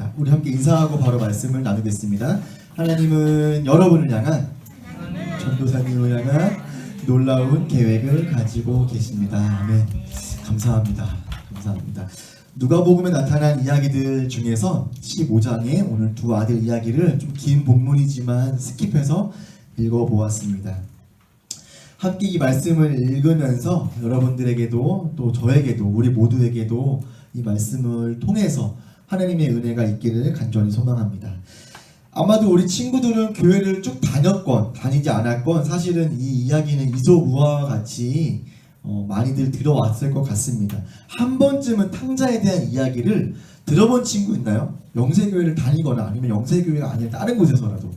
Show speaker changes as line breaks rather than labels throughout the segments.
하겠습니다. 우리 함께 인사하고 바로 말씀을 나누겠습니다. 하나님은 여러분을 향한 전도사님을 향한 놀라운 계획을 가지고 계십니다. 아멘. 감사합니다. 감사합니다. 누가복음에 나타난 이야기들 중에서 15장의 오늘 두 아들 이야기를 좀 긴 본문이지만 스킵해서 읽어보았습니다. 함께 이 말씀을 읽으면서 여러분들에게도 또 저에게도 우리 모두에게도 이 말씀을 통해서 하나님의 은혜가 있기를 간절히 소망합니다. 아마도 우리 친구들은 교회를 쭉 다녔건 다니지 않았건 사실은 이 이야기는 이소무화와 같이 어, 많이들 들어왔을 것 같습니다. 한 번쯤은 탕자에 대한 이야기를 들어본 친구 있나요? 영세교회를 다니거나 아니면 영세교회가 아닌 다른 곳에서라도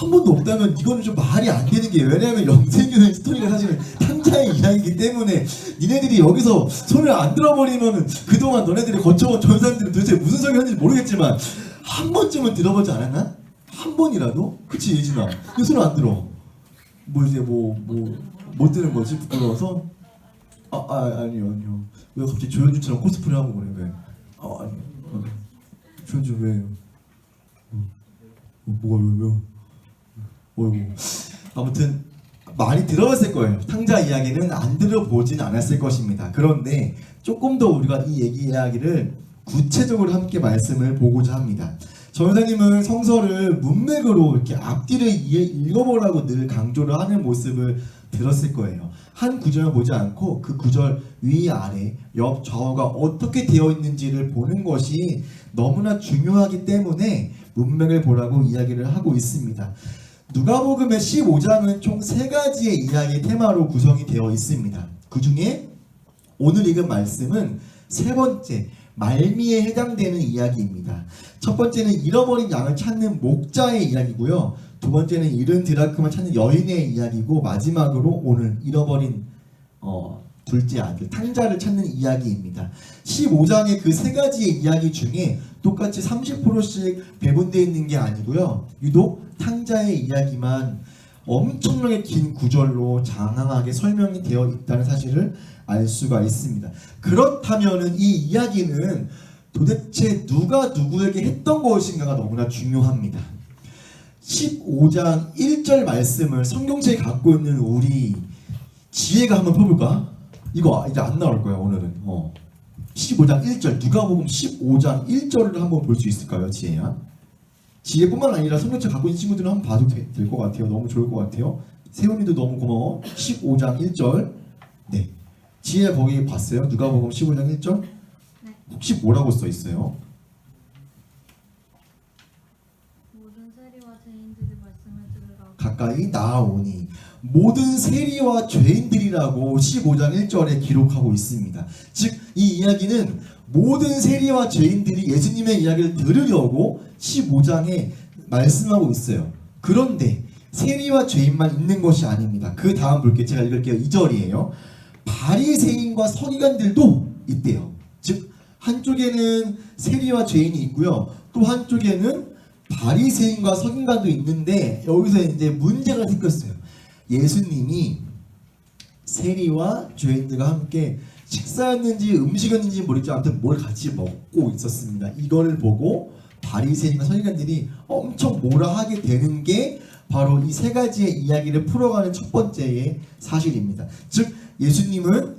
한 번도 없다면 이거는 좀 말이 안 되는 게 왜냐하면 영세교회 스토리가 사실은 탕자의 이야기이기 때문에 니네들이 여기서 손을 안 들어버리면은 그동안 너네들이 거쳐온 전사님들은 도대체 무슨 소리 하는지 모르겠지만 한 번쯤은 들어보지 않았나? 한 번이라도? 그치 예진아 왜 손을 안 들어? 뭐 이제 뭐 뭐 못 드는 거지 부끄러워서? 아, 아 아니요 아니요 왜 갑자기 조현주처럼 코스프레 하고 그래 왜? 아 아니요 어. 조현주 왜? 어. 어, 뭐가 왜 왜요? 어이구. 아무튼 많이 들어봤을 거예요. 탕자 이야기는 안 들어보진 않았을 것입니다. 그런데 조금 더 우리가 이 얘기 이야기를 구체적으로 함께 말씀을 보고자 합니다. 전사님은 성서를 문맥으로 이렇게 앞뒤를 읽어보라고 늘 강조를 하는 모습을 들었을 거예요. 한 구절을 보지 않고 그 구절 위 아래 옆 좌우가 어떻게 되어 있는지를 보는 것이 너무나 중요하기 때문에 문맥을 보라고 이야기를 하고 있습니다. 누가복음의 15장은 총 세 가지의 이야기 테마로 구성이 되어 있습니다. 그 중에 오늘 읽은 말씀은 세 번째 말미에 해당되는 이야기입니다. 첫 번째는 잃어버린 양을 찾는 목자의 이야기고요. 두 번째는 잃은 드라크만 찾는 여인의 이야기고 마지막으로 오늘 잃어버린 어, 둘째 아들 탕자를 찾는 이야기입니다. 15장의 그 세 가지의 이야기 중에 똑같이 30%씩 배분되어 있는 게 아니고요. 유독 탕자의 이야기만 엄청나게 긴 구절로 장황하게 설명이 되어 있다는 사실을 알 수가 있습니다. 그렇다면은 이 이야기는 도대체 누가 누구에게 했던 것인가가 너무나 중요합니다. 15장 1절 말씀을 성경책에 갖고 있는 우리 지혜가 한번 펴볼까? 이거 이제 안 나올 거야 오늘은. 어. 15장 1절 누가복음 15장 1절을 한번 볼 수 있을까요, 지혜야? 지혜뿐만 아니라 성경책 갖고 있는 친구들은 한번 봐도 될 것 같아요. 너무 좋을 것 같아요. 세훈이도 너무 고마워. 15장 1절. 네. 지혜 거기 봤어요? 누가복음 15장 1절?
네.
혹시 뭐라고 써 있어요? 가까이 나아오니 모든 세리와 죄인들이라고 15장 1절에 기록하고 있습니다. 즉 이 이야기는 모든 세리와 죄인들이 예수님의 이야기를 들으려고 15장에 말씀하고 있어요. 그런데 세리와 죄인만 있는 것이 아닙니다. 그 다음 볼게요. 제가 읽을게요. 2절이에요. 바리새인과 서기관들도 있대요. 즉 한쪽에는 세리와 죄인이 있고요. 또 한쪽에는 바리새인과 서기관도 있는데 여기서 이제 문제가 생겼어요. 예수님이 세리와 죄인들과 함께 식사였는지 음식이었는지 모르겠지만 아무튼 뭘 같이 먹고 있었습니다. 이거를 보고 바리새인과 서기관들이 엄청 뭐라 하게 되는 게 바로 이 세 가지의 이야기를 풀어가는 첫 번째의 사실입니다. 즉 예수님은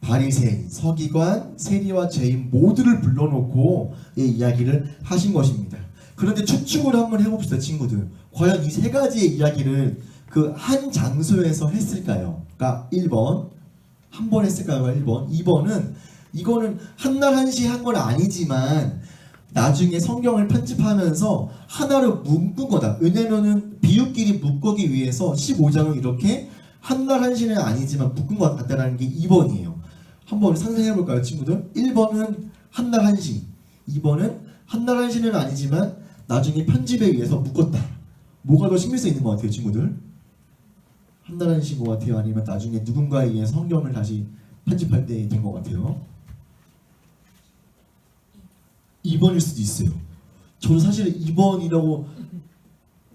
바리새인, 서기관, 세리와 죄인 모두를 불러놓고 이 이야기를 하신 것입니다. 그런데 추측을 한번 해봅시다, 친구들. 과연 이 세 가지의 이야기를 그 한 장소에서 했을까요? 그러니까 1번 한 번 했을까요? 1번 2번은 이거는 한 날 한시 한 건 아니지만 나중에 성경을 편집하면서 하나로 묶은 거다. 왜냐면은 비유끼리 묶기 위해서 15장을 이렇게 한 날 한시는 아니지만 묶은 것 같다라는 게 2번이에요. 한번 상상해 볼까요, 친구들? 1번은 한 날 한시, 2번은 한 날 한시는 아니지만 나중에 편집에 의해서 묶었다. 뭐가 더쓰 있는 것 같아요, 친구들? 한시인 것 같아요? 아니면 나중에 누군가에 의해 성경을 다시 편집할 때 된 것 같아요? 2번일 수도 있어요. 저는 사실 2번이라고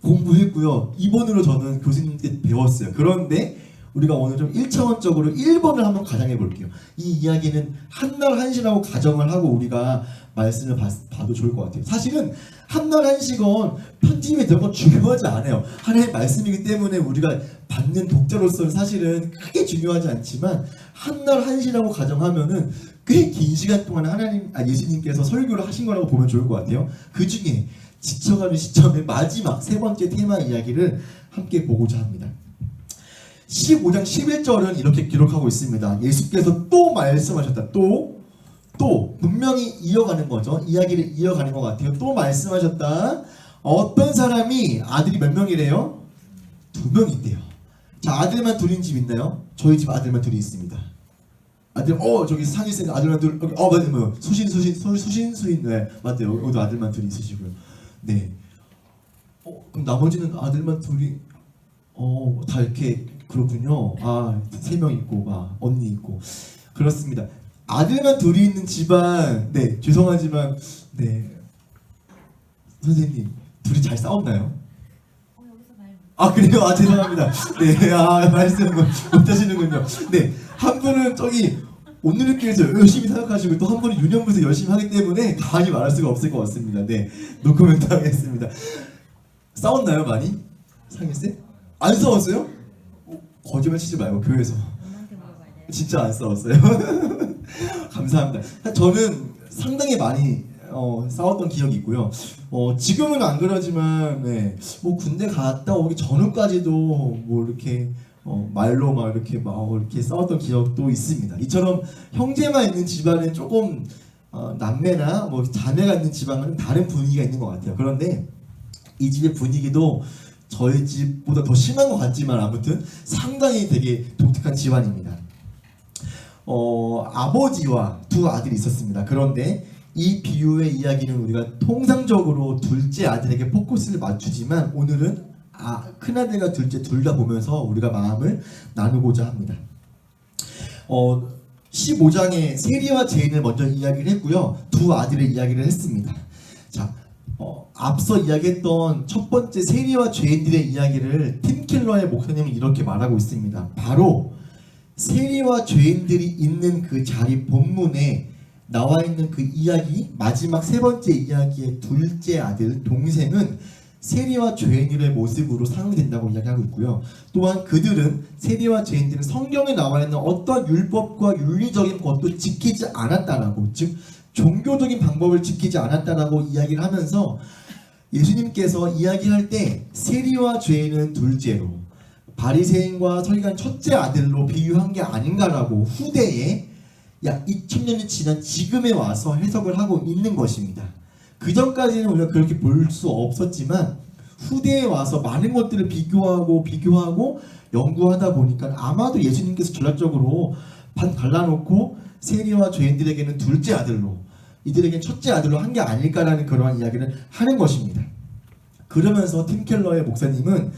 공부했고요. 2번으로 저는 교수님께 배웠어요. 그런데 우리가 오늘 좀 1차원적으로 1번을 한번 가정해 볼게요. 이 이야기는 한날 한시라고 가정을 하고 우리가 말씀을 봐, 봐도 좋을 것 같아요. 사실은 한날 한시건 편집이 건 중요하지 않아요. 하나의 말씀이기 때문에 우리가 받는 독자로서는 사실은 크게 중요하지 않지만 한날 한시라고 가정하면은 꽤 긴 시간 동안 하나님, 아, 예수님께서 설교를 하신 거라고 보면 좋을 것 같아요. 그 중에 지쳐가는 시점의 마지막 세 번째 테마 이야기를 함께 보고자 합니다. 15장 11절은 이렇게 기록하고 있습니다. 예수께서 또 말씀하셨다. 또, 또, 분명히 이어가는 거죠. 이야기를 이어가는 것 같아요. 또 말씀하셨다. 어떤 사람이 아들이 몇 명이래요? 두 명인데요. 자, 아들만 둘인 집 있나요? 저희 집 아들만 둘이 있습니다. 아들, 어, 저기 있는 아들만 둘, 어, 맞아요. 뭐, 수신, 수신, 수, 수신, 수인, 네, 맞아요. 여기도 아들만 둘이 있으시고요. 네. 어, 그럼 나머지는 아들만 둘이, 어, 다 이렇게 그렇군요. 아, 세 명 있고, 막 언니 있고 그렇습니다. 아들만 둘이 있는 집안, 네 죄송하지만, 네 선생님 둘이 잘 싸웠나요?
어 여기서 말 못-
아 그래요? 아 죄송합니다. 네, 아 말씀 못하시는군요. 네, 한 분은 저기 오늘길에서 열심히 생각하시고 또 한 분은 유년부에서 열심히 하기 때문에 가만히 말할 수가 없을 것 같습니다. 네, 노코멘트 하겠습니다. 싸웠나요 많이? 상일 쌤? 안 싸웠어요? 어, 거짓말 치지 말고 교회에서. 진짜 안 싸웠어요. 감사합니다. 저는 상당히 많이 어, 싸웠던 기억이 있고요. 어, 지금은 안 그러지만 네, 뭐 군대 갔다 오기 전후까지도 뭐 이렇게 어, 말로 막 이렇게 막 이렇게 싸웠던 기억도 있습니다. 이처럼 형제만 있는 집안은 조금 어, 남매나 뭐 자매가 있는 집안은 다른 분위기가 있는 것 같아요. 그런데 이 집의 분위기도 저희 집보다 더 심한 것 같지만 아무튼 상당히 되게 독특한 집안입니다. 어, 아버지와 두 아들이 있었습니다. 그런데 이 비유의 이야기는 우리가 통상적으로 둘째 아들에게 포커스를 맞추지만 오늘은 아, 큰아들과 둘째 둘 다 보면서 우리가 마음을 나누고자 합니다. 어, 15장에 세리와 제인을 먼저 이야기를 했고요. 두 아들의 이야기를 했습니다. 자, 어, 앞서 이야기했던 첫 번째 세리와 죄인들의 이야기를 팀킬러의 목사님은 이렇게 말하고 있습니다. 바로 세리와 죄인들이 있는 그 자리 본문에 나와 있는 그 이야기 마지막 세 번째 이야기의 둘째 아들 동생은 세리와 죄인들의 모습으로 상응된다고 이야기하고 있고요. 또한 그들은 세리와 죄인들은 성경에 나와 있는 어떤 율법과 윤리적인 것도 지키지 않았다라고 즉 종교적인 방법을 지키지 않았다라고 이야기를 하면서 예수님께서 이야기할 때 세리와 죄인은 둘째로 바리새인과 서기관 첫째 아들로 비유한 게 아닌가라고 후대에 약 2000년이 지난 지금에 와서 해석을 하고 있는 것입니다. 그 전까지는 우리가 그렇게 볼 수 없었지만 후대에 와서 많은 것들을 비교하고 비교하고 연구하다 보니까 아마도 예수님께서 전략적으로 반 갈라놓고 세리와 죄인들에게는 둘째 아들로 이들에게는 첫째 아들로 한 게 아닐까라는 그러한 이야기를 하는 것입니다. 그러면서 팀 켈러의 목사님은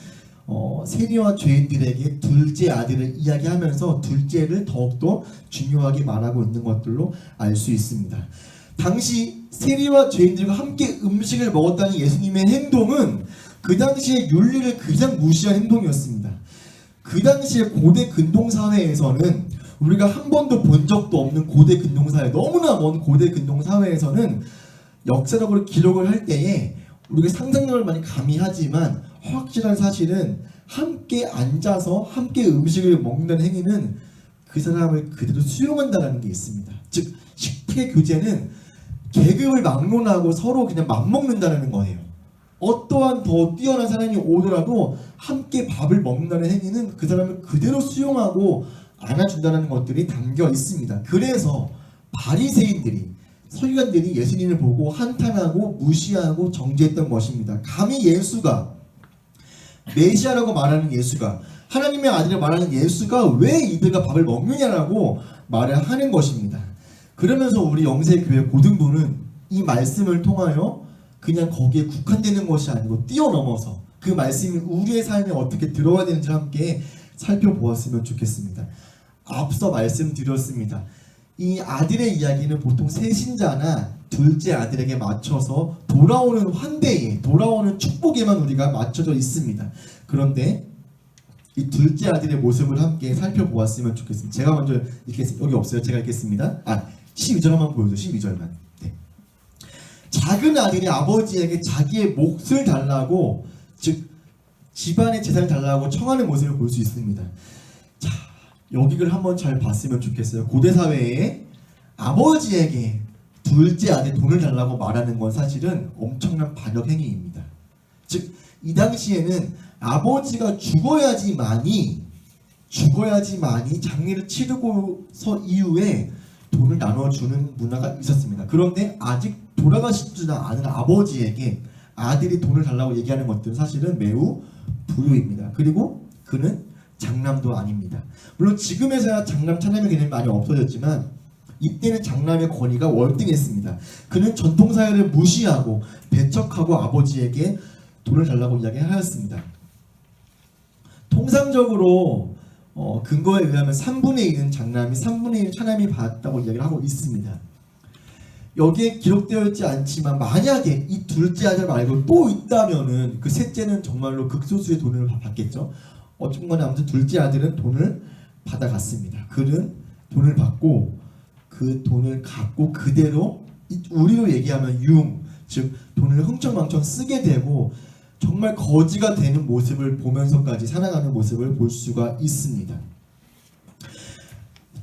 어, 세리와 죄인들에게 둘째 아들을 이야기하면서 둘째를 더욱더 중요하게 말하고 있는 것들로 알 수 있습니다. 당시 세리와 죄인들과 함께 음식을 먹었다는 예수님의 행동은 그 당시의 윤리를 그냥 무시한 행동이었습니다. 그 당시에 고대 근동 사회에서는 우리가 한 번도 본 적도 없는 고대 근동 사회, 너무나 먼 고대 근동 사회에서는 역사적으로 기록을 할 때에 우리가 상상력을 많이 가미하지만 확실한 사실은 함께 앉아서 함께 음식을 먹는 행위는 그 사람을 그대로 수용한다는 게 있습니다. 즉 식탁의 교제는 계급을 막론하고 서로 그냥 맞먹는다는 거예요. 어떠한 더 뛰어난 사람이 오더라도 함께 밥을 먹는다는 행위는 그 사람을 그대로 수용하고 안아준다는 것들이 담겨 있습니다. 그래서 바리새인들이 서기관들이 예수님을 보고 한탄하고 무시하고 정죄했던 것입니다. 감히 예수가 메시아라고 말하는 예수가 하나님의 아들을 말하는 예수가 왜 이들과 밥을 먹느냐라고 말을 하는 것입니다. 그러면서 우리 영세교회 고등부는 이 말씀을 통하여 그냥 거기에 국한되는 것이 아니고 뛰어넘어서 그 말씀이 우리의 삶에 어떻게 들어와야 되는지 함께 살펴보았으면 좋겠습니다. 앞서 말씀드렸습니다. 이 아들의 이야기는 보통 세신자나 둘째 아들에게 맞춰서 돌아오는 환대에 돌아오는 축복에만 우리가 맞춰져 있습니다. 그런데 이 둘째 아들의 모습을 함께 살펴보았으면 좋겠습니다. 제가 먼저 읽겠습니다. 여기 없어요. 제가 읽겠습니다. 아 12절만 보여줘. 12절만. 네. 작은 아들이 아버지에게 자기의 몫을 달라고 즉 집안의 재산을 달라고 청하는 모습을 볼 수 있습니다. 자 여기를 한번 잘 봤으면 좋겠어요. 고대 사회에 아버지에게 둘째 아들 돈을 달라고 말하는 건 사실은 엄청난 반역 행위입니다. 즉 이 당시에는 아버지가 죽어야지만이 죽어야지만이 장례를 치르고서 이후에 돈을 나눠주는 문화가 있었습니다. 그런데 아직 돌아가시지도 않은 아버지에게 아들이 돈을 달라고 얘기하는 것들은 사실은 매우 불효입니다. 그리고 그는 장남도 아닙니다. 물론 지금에서야 장남 차남의 개념이 많이 없어졌지만 이때는 장남의 권위가 월등했습니다. 그는 전통 사회를 무시하고 배척하고 아버지에게 돈을 달라고 이야기하였습니다. 통상적으로 어, 근거에 의하면 3분의 1은 장남이 3분의 1 차남이 받았다고 이야기를 하고 있습니다. 여기에 기록되어 있지 않지만 만약에 이 둘째 아들 말고 또 있다면은 그 셋째는 정말로 극소수의 돈을 받겠죠. 어쨌거나 아무튼 둘째 아들은 돈을 받아갔습니다. 그는 돈을 받고 그 돈을 갖고 그대로 이- 우리로 얘기하면 융, 즉 돈을 흥청망청 쓰게 되고 정말 거지가 되는 모습을 보면서까지 살아가는 모습을 볼 수가 있습니다.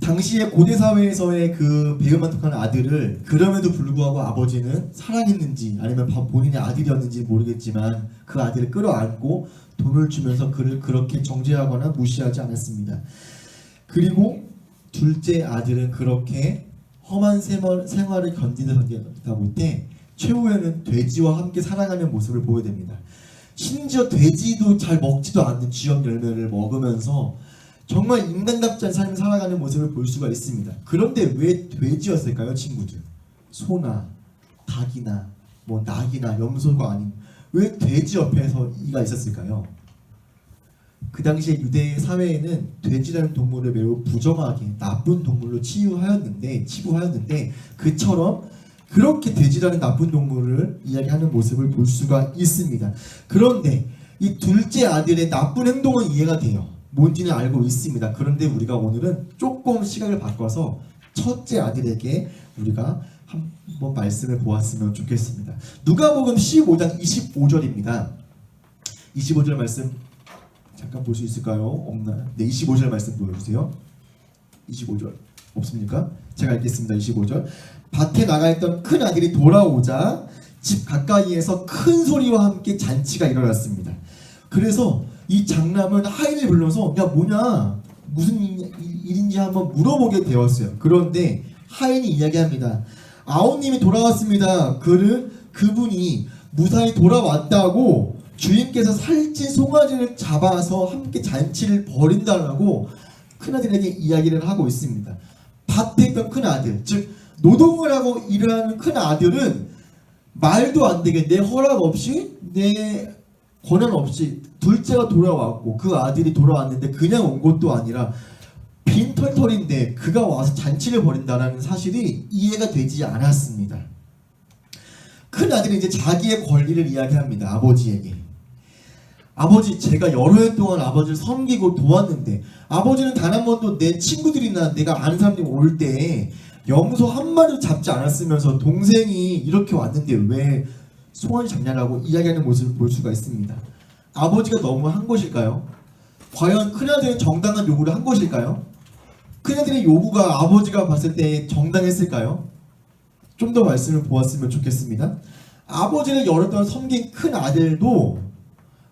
당시의 고대 사회에서의 그 배은만족한 아들을 그럼에도 불구하고 아버지는 사랑했는지 아니면 바- 본인의 아들이었는지 모르겠지만 그 아들을 끌어안고 돈을 주면서 그를 그렇게 정죄하거나 무시하지 않았습니다. 그리고 둘째 아들은 그렇게 험한 생활, 생활을 견디다 못해 최후에는 돼지와 함께 살아가는 모습을 보게 됩니다. 심지어 돼지도 잘 먹지도 않는 쥐역 열매를 먹으면서 정말 인간답지 않은 삶을 살아가는 모습을 볼 수가 있습니다. 그런데 왜 돼지였을까요, 친구들? 소나 닭이나 뭐 낙이나 염소가 아닌 왜 돼지 옆에서 이가 있었을까요? 그 당시에 유대 사회에는 돼지라는 동물을 매우 부정하게 나쁜 동물로 치유하였는데 치부하였는데 그처럼 그렇게 돼지라는 나쁜 동물을 이야기하는 모습을 볼 수가 있습니다. 그런데 이 둘째 아들의 나쁜 행동은 이해가 돼요. 뭔지는 알고 있습니다. 그런데 우리가 오늘은 조금 시각을 바꿔서 첫째 아들에게 우리가 한번 말씀을 보았으면 좋겠습니다. 누가복음 15장 25절입니다. 25절 말씀 잠깐 볼 수 있을까요? 없나요? 네, 25절 말씀 보여주세요. 25절 없습니까? 제가 읽겠습니다. 25절 밭에 나가 있던 큰 아들이 돌아오자 집 가까이에서 큰 소리와 함께 잔치가 일어났습니다. 그래서 이 장남은 하인을 불러서 야 뭐냐 무슨 일- 일인지 한번 물어보게 되었어요. 그런데 하인이 이야기합니다. 아우님이 돌아왔습니다. 그를 그분이 무사히 돌아왔다고 주인께서 살찐 송아지를 잡아서 함께 잔치를 벌인다라고 큰아들에게 이야기를 하고 있습니다. 밭에 있던 큰아들, 즉 노동을 하고 일하는 큰아들은 말도 안 되게 내 허락 없이 내 권한 없이 둘째가 돌아왔고 그 아들이 돌아왔는데 그냥 온 것도 아니라 빈 털털인데 그가 와서 잔치를 벌인다라는 사실이 이해가 되지 않았습니다. 큰 아들이 이제 자기의 권리를 이야기합니다. 아버지에게. 아버지 제가 여러 해 동안 아버지를 섬기고 도왔는데 아버지는 단 한 번도 내 친구들이나 내가 아는 사람들이 올 때 염소 한 마리도 잡지 않았으면서 동생이 이렇게 왔는데 왜 송아지 잡냐라고 이야기하는 모습을 볼 수가 있습니다. 아버지가 너무 한 것일까요? 과연 큰아들은 정당한 요구를 한 것일까요? 큰아들의 요구가 아버지가 봤을 때 정당했을까요? 좀 더 말씀을 보았으면 좋겠습니다. 아버지를 여러 번 섬긴 큰 아들도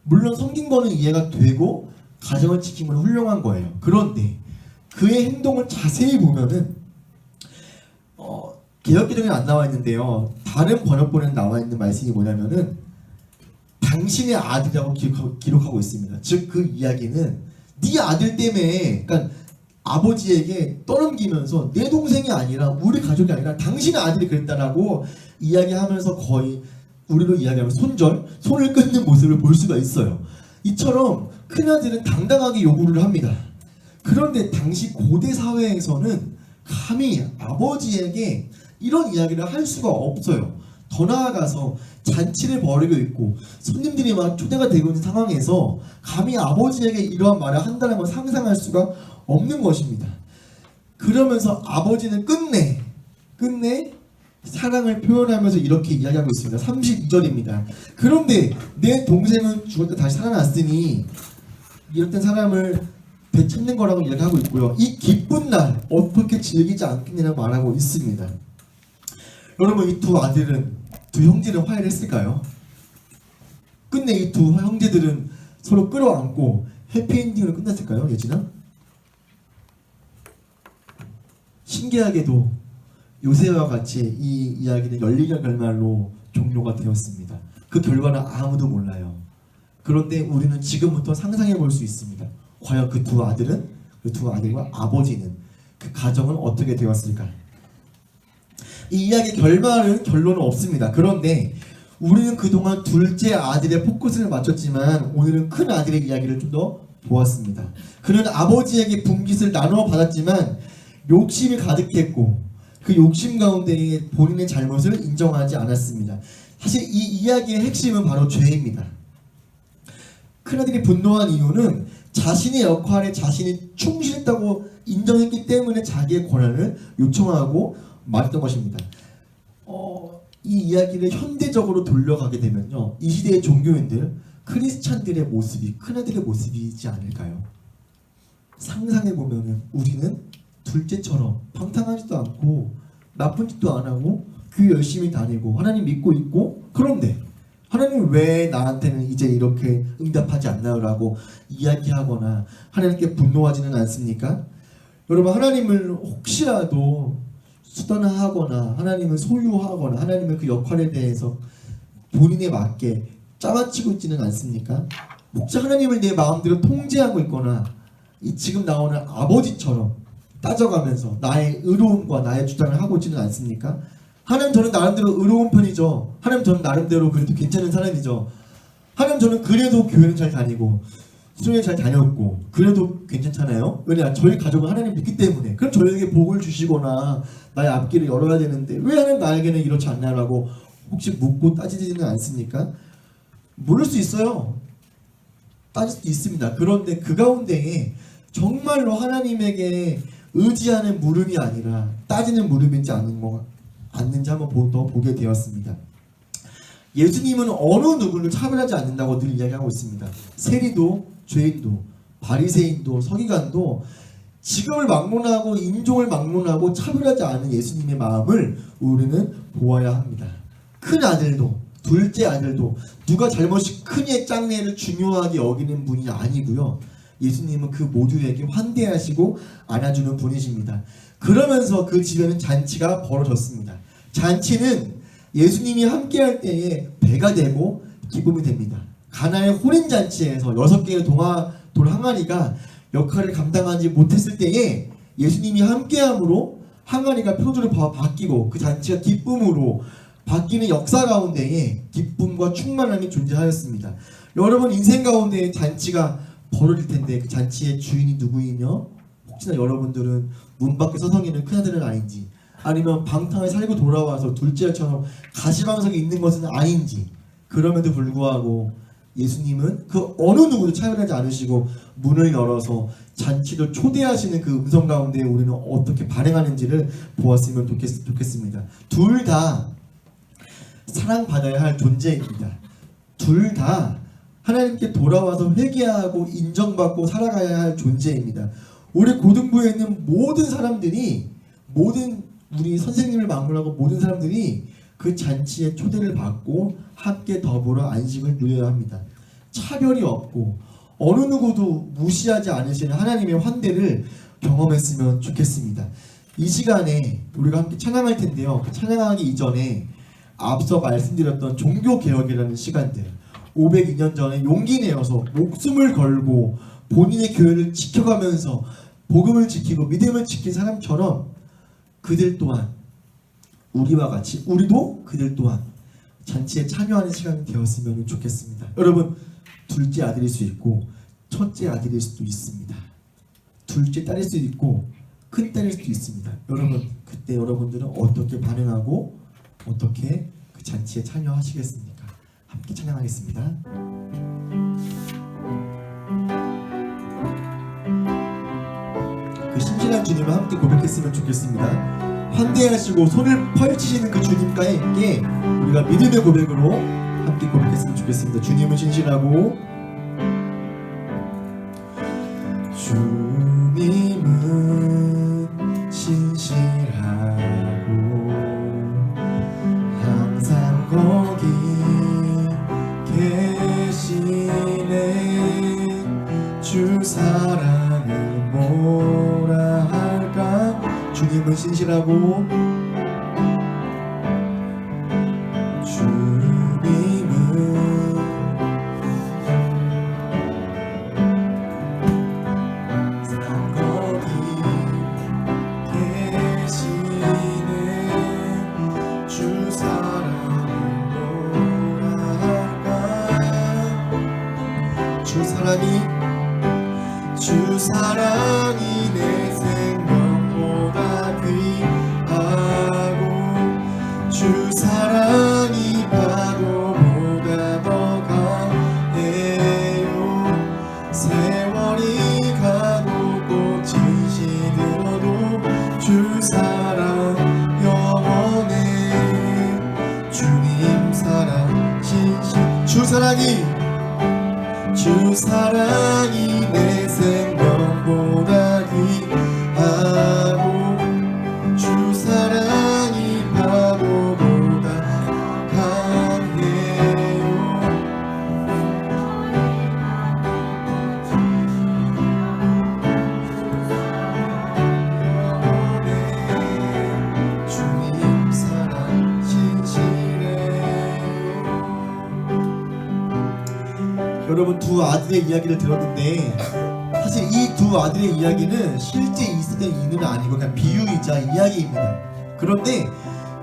물론 섬긴 거는 이해가 되고 가정을 건 훌륭한 거예요. 그런데 그의 행동을 자세히 보면은 어, 개혁기정에 안 나와 있는데요. 다른 번역본에 나와 있는 말씀이 뭐냐면은 당신의 아들이라고 기록하고, 기록하고 있습니다. 즉 그 이야기는 네 아들 때문에 그러니까 아버지에게 떠넘기면서 내 동생이 아니라 우리 가족이 아니라 당신의 아들이 그랬다라고 이야기하면서 거의 우리로 이야기하면 손절, 손을 끊는 모습을 볼 수가 있어요. 이처럼 큰아들은 당당하게 요구를 합니다. 그런데 당시 고대 사회에서는 감히 아버지에게 이런 이야기를 할 수가 없어요. 더 나아가서 잔치를 벌이고 있고 손님들이 막 초대가 되고 있는 상황에서 감히 아버지에게 이러한 말을 한다는 걸 상상할 수가 없는 것입니다. 그러면서 아버지는 끝내 끝내 사랑을 표현하면서 이렇게 이야기하고 있습니다. 32절입니다. 그런데 내 동생은 죽었다 다시 살아났으니 이렇던 사람을 되찾는 거라고 이야기하고 있고요. 이 기쁜 날 어떻게 즐기지 않겠느냐고 말하고 있습니다. 여러분 이 두 아들은 두 형제는 화해를 했을까요? 끝내 이 두 형제들은 서로 끌어안고 해피엔딩으로 끝났을까요, 예진아? 신기하게도 요새와 같이 이 이야기는 열리는 결말로 종료가 되었습니다. 그 결과는 아무도 몰라요. 그런데 우리는 지금부터 상상해 볼 수 있습니다. 과연 그 두 아들은 그 두 아들과 아버지는 그 가정은 어떻게 되었을까? 이 이야기 결말은 결론은 없습니다. 그런데 우리는 그동안 둘째 아들의 포커스를 맞췄지만 오늘은 큰 아들의 이야기를 좀 더 보았습니다. 그는 아버지에게 분깃을 나누어 받았지만 욕심이 가득했고 그 욕심 가운데 본인의 잘못을 인정하지 않았습니다. 사실 이 이야기의 핵심은 바로 죄입니다. 큰아들이 분노한 이유는 자신의 역할에 자신이 충실했다고 인정했기 때문에 자기의 권한을 요청하고 말했던 것입니다. 어, 이 이야기를 현대적으로 돌려가게 되면요. 이 시대의 종교인들, 크리스찬들의 모습이 큰아들의 모습이지 않을까요? 상상해 보면은 우리는 둘째처럼 방탕하지도 않고 나쁜 짓도 안 하고 교회 열심히 다니고 하나님 믿고 있고 그런데 하나님 왜 나한테는 이제 이렇게 응답하지 않나요라고 이야기하거나 하나님께 분노하지는 않습니까? 여러분 하나님을 혹시라도 수단화하거나 하나님을 소유하거나 하나님의 그 역할에 대해서 본인에 맞게 짜맞추고 있지는 않습니까? 목자 하나님을 내 마음대로 통제하고 있거나 이 지금 나오는 아버지처럼 따져가면서 나의 의로움과 나의 주장을 하고 있지는 않습니까? 하나님 저는 나름대로 의로운 편이죠. 하나님 저는 나름대로 그래도 괜찮은 사람이죠. 하나님 저는 그래도 교회는 잘 다니고 수련회 잘 다녔고 그래도 괜찮잖아요. 왜냐 저희 가족은 하나님 믿기 때문에 그럼 저에게 복을 주시거나 나의 앞길을 열어야 되는데 왜 하나님 나에게는 이렇지 않나라고 혹시 묻고 따지지는 않습니까? 모를 수 있어요. 따질 수 있습니다. 그런데 그 가운데에 정말로 하나님에게 의지하는 물음이 아니라 따지는 물음인지 아닌 거 않는지 한번 보, 더 보게 되었습니다. 예수님은 어느 누구를 차별하지 않는다고 늘 이야기하고 있습니다. 세리도 죄인도 바리새인도 서기관도 직업을 막론하고 인종을 막론하고 차별하지 않은 예수님의 마음을 우리는 보아야 합니다. 큰 아들도 둘째 아들도 누가 잘못이 크냐 짱냐를 중요하게 여기는 분이 아니고요. 예수님은 그 모두에게 환대하시고 안아주는 분이십니다. 그러면서 그 집에는 잔치가 벌어졌습니다. 잔치는 예수님이 함께할 때에 배가 되고 기쁨이 됩니다. 가나의 혼인 잔치에서 여섯 개의 동화 돌 항아리가 역할을 감당하지 못했을 때에 예수님이 함께함으로 항아리가 표조로 바- 바뀌고 그 잔치가 기쁨으로 바뀌는 역사 가운데에 기쁨과 충만함이 존재하였습니다. 여러분 인생 가운데 잔치가 벌어질 텐데 그 잔치의 주인이 누구이며 혹시나 여러분들은 문 밖에 서성이는 큰아들은 아닌지 아니면 방탕을 살고 돌아와서 둘째처럼 가시방석에 있는 것은 아닌지 그럼에도 불구하고 예수님은 그 어느 누구도 차별하지 않으시고 문을 열어서 잔치를 초대하시는 그 음성 가운데 우리는 어떻게 반응하는지를 보았으면 좋겠, 좋겠습니다. 둘 다 사랑받아야 할 존재입니다. 둘 다 하나님께 돌아와서 회개하고 인정받고 살아가야 할 존재입니다. 우리 고등부에 있는 모든 사람들이 모든 우리 선생님을 막론하고 모든 사람들이 그 잔치에 초대를 받고 함께 더불어 안식을 누려야 합니다. 차별이 없고 어느 누구도 무시하지 않으시는 하나님의 환대를 경험했으면 좋겠습니다. 이 시간에 우리가 함께 찬양할 텐데요. 찬양하기 이전에 앞서 말씀드렸던 종교 개혁이라는 시간들 502년 전에 용기 내어서 목숨을 걸고 본인의 교회를 지켜가면서 복음을 지키고 믿음을 지킨 사람처럼 그들 또한 우리와 같이 우리도 그들 또한 잔치에 참여하는 시간이 되었으면 좋겠습니다. 여러분 둘째 아들일 수 있고 첫째 아들일 수도 있습니다. 둘째 딸일 수도 있고 큰 딸일 수도 있습니다. 여러분 그때 여러분들은 어떻게 반응하고 어떻게 그그 잔치에 참여하시겠습니까? 함께 찬양하겠습니다. 그 신실한 주님을 함께 고백했으면 좋겠습니다. 환대하시고 손을 펼치시는 그 주님과의 함께 우리가 믿음의 고백으로 함께 고백했으면 좋겠습니다. 주님은 신실하고 주 신실하고 주사 이야기를 들었는데 사실 이 두 아들의 이야기는 실제 있었던 일은 아니고 그냥 비유이자 이야기입니다. 그런데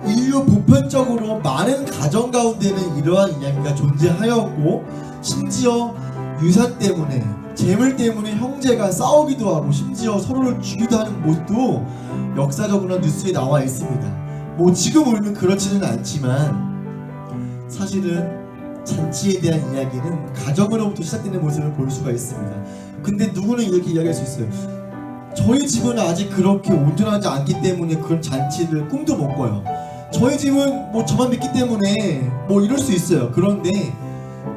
인류 보편적으로 많은 가정 가운데는 이러한 이야기가 존재하였고 심지어 유산 때문에 재물 때문에 형제가 싸우기도 하고 심지어 서로를 죽이기도 하는 모습도 역사적으로 뉴스에 나와 있습니다. 뭐 지금 우리는 그렇지는 않지만 사실은 잔치에 대한 이야기는 가정으로부터 시작되는 모습을 볼 수가 있습니다. 근데 누구는 이렇게 이야기할 수 있어요. 저희 집은 아직 그렇게 온전하지 않기 때문에 그런 잔치를 꿈도 못 꿔요. 저희 집은 뭐 저만 믿기 때문에 뭐 이럴 수 있어요. 그런데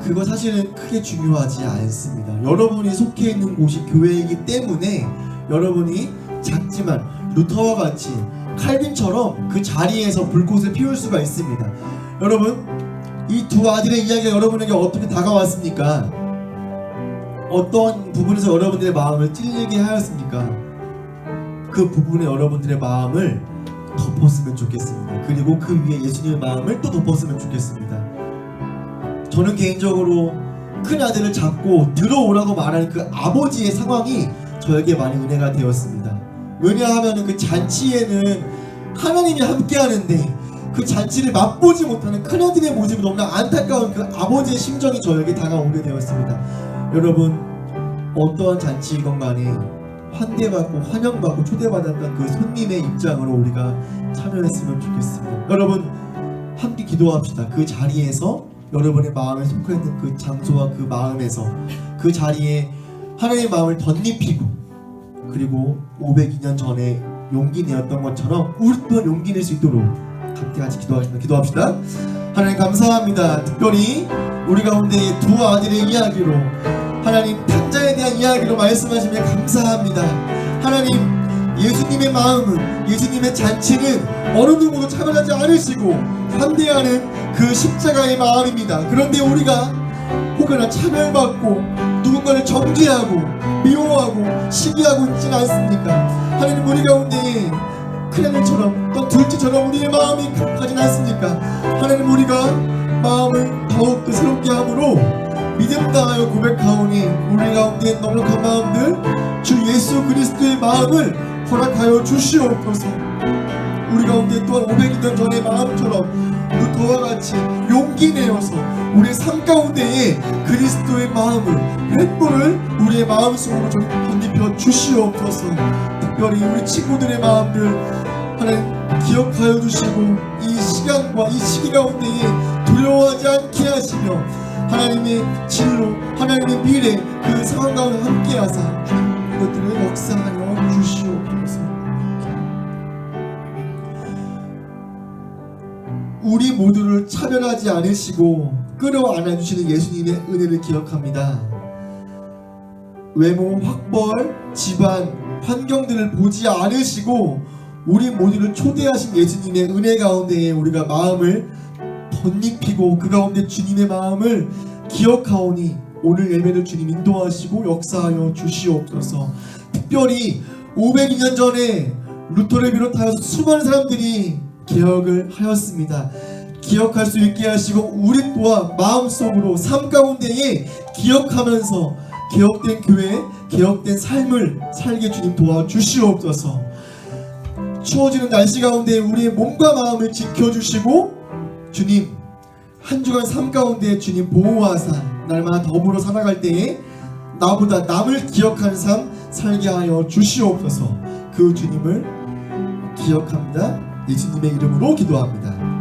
그거 사실은 크게 중요하지 않습니다. 여러분이 속해 있는 곳이 교회이기 때문에 여러분이 작지만 루터와 같이 칼빈처럼 그 자리에서 불꽃을 피울 수가 있습니다. 여러분 이 두 아들의 이야기가 여러분에게 어떻게 다가왔습니까? 어떤 부분에서 여러분들의 마음을 찔리게 하였습니까? 그 부분에 여러분들의 마음을 덮었으면 좋겠습니다. 그리고 그 위에 예수님의 마음을 또 덮었으면 좋겠습니다. 저는 개인적으로 큰 아들을 잡고 들어오라고 말하는 그 아버지의 상황이 저에게 많이 은혜가 되었습니다. 왜냐하면 그 잔치에는 하나님이 함께 하는데 그 잔치를 맛보지 못하는 큰아들의 모습이 너무나 안타까운 그 아버지의 심정이 저에게 다가오게 되었습니다. 여러분 어떠한 잔치이건 간에 환대받고 환영받고 초대받았던 그 손님의 입장으로 우리가 참여했으면 좋겠습니다. 여러분 함께 기도합시다. 그 자리에서 여러분의 마음에 속해 있는 그 장소와 그 마음에서 그 자리에 하나님의 마음을 덧입히고 그리고 502년 전에 용기 내었던 것처럼 우리 또한 용기 낼 수 있도록 함께 같이 기도하십니다. 기도합시다. 하나님 감사합니다. 특별히 우리 가운데 두 아들의 이야기로 하나님 탕자에 대한 이야기로 말씀하시며 감사합니다. 하나님 예수님의 마음은 예수님의 잔치는 어느 누구도 차별하지 않으시고 함대하는 그 십자가의 마음입니다. 그런데 우리가 혹여나 차별받고 누군가를 정죄하고 미워하고 시기하고 있지는 않습니까? 하나님 우리 가운데 큰아들처럼 또 둘째처럼 우리의 마음이 가진 않습니까? 하나님 우리가 마음을 더욱 새롭게 함으로 믿음 다하여 고백하오니 우리 가운데 넉넉한 마음들 주 예수 그리스도의 마음을 허락하여 주시옵소서 우리 가운데 또한 500년 전의 마음처럼 루터와 같이 용기 내어서 우리의 삶 가운데에 그리스도의 마음을 횃불을 우리의 마음속으로 덧입혀 주시옵소서 특별히 우리 친구들의 마음들 하나님 기억하여 주시고 이 시간 시간과 이 시기 가운데에 두려워하지 않게 하시며 하나님의 진로, 하나님의 미래 그 상황 가운데 함께 하사 하나님 이것들을 역사하여 주시옵소서. 우리 모두를 차별하지 않으시고 끌어안아 주시는 예수님의 은혜를 기억합니다. 외모, 학벌, 집안, 환경들을 보지 않으시고 우리 모두를 초대하신 예수님의 은혜 가운데에 우리가 마음을 덧입히고 그 가운데 주님의 마음을 기억하오니 오늘 예배를 주님 인도하시고 역사하여 주시옵소서. 특별히 500년 전에 루터를 비롯하여 수많은 사람들이 개혁을 하였습니다. 기억할 수 있게 하시고 우리 또한 마음속으로 삶 가운데에 기억하면서 개혁된 교회, 개혁된 삶을 살게 주님 도와주시옵소서. 추워지는 날씨 가운데 우리의 몸과 마음을 지켜주시고 주님 한 주간 삶 가운데 주님 보호하사 날마다 더불어 살아갈 때에 나보다 남을 기억하는 삶 살게 하여 주시옵소서. 그 주님을 기억합니다. 예수님의 이름으로 기도합니다.